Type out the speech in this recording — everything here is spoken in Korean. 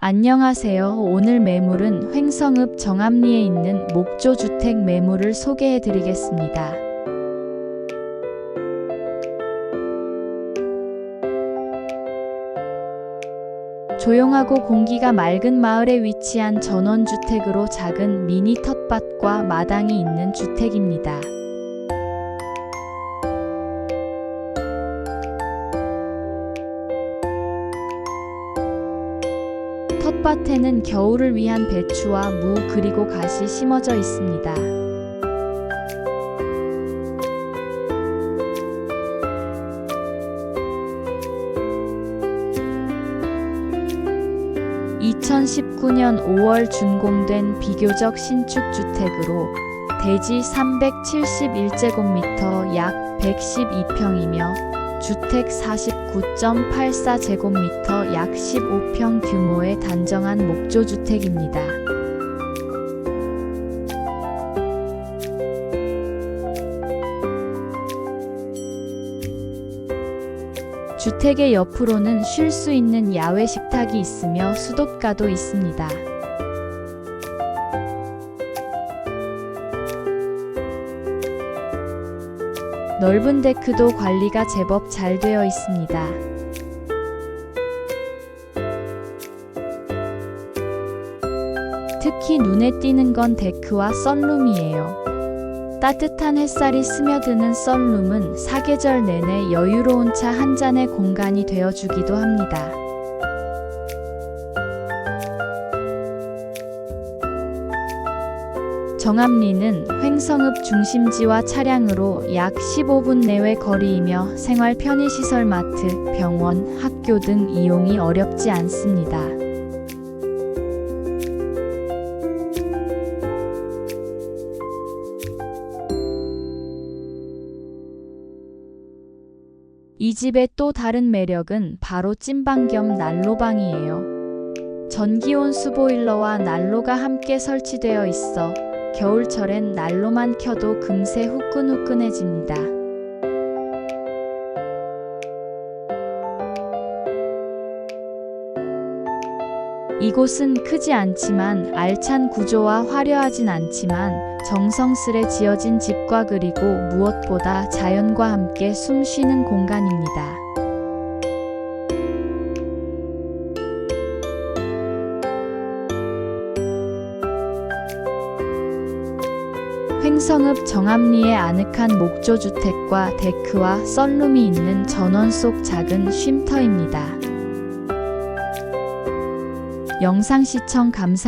안녕하세요. 오늘 매물은 횡성읍 정암리에 있는 목조 주택 매물을 소개해 드리겠습니다. 조용하고 공기가 맑은 마을에 위치한 전원주택으로 작은 미니 텃밭과 마당이 있는 주택입니다. 텃밭에는 겨울을 위한 배추와 무 그리고 갓이 심어져 있습니다. (2019년 5월) 준공된 비교적 신축 주택으로 대지 371제곱미터 약 112평이며 주택 49.84제곱미터 약 15평 규모의 단정한 목조 주택입니다. 주택의 옆으로는 쉴 수 있는 야외 식탁이 있으며 수도가도 있습니다. 넓은 데크도 관리가 제법 잘 되어 있습니다. 특히 눈에 띄는 건 데크와 썬룸이에요. 따뜻한 햇살이 스며드는 썬룸은 사계절 내내 여유로운 차 한 잔의 공간이 되어주기도 합니다. 정암리는 횡성읍 중심지와 차량으로 약 15분 내외 거리이며 생활 편의시설 마트, 병원, 학교 등 이용이 어렵지 않습니다. 이 집의 또 다른 매력은 바로 찐방 겸 난로방이에요. 전기온 수 보일러와 난로가 함께 설치되어 있어 겨울철엔 난로만 켜도 금세 후끈후끈해집니다. 이곳은 크지 않지만 알찬 구조와 화려하진 않지만 정성스레 지어진 집과 그리고 무엇보다 자연과 함께 숨 쉬는 공간입니다. 횡성읍 정암리의 아늑한 목조주택과 데크와 썬룸이 있는 전원 속 작은 쉼터입니다. 영상 시청 감사합니다.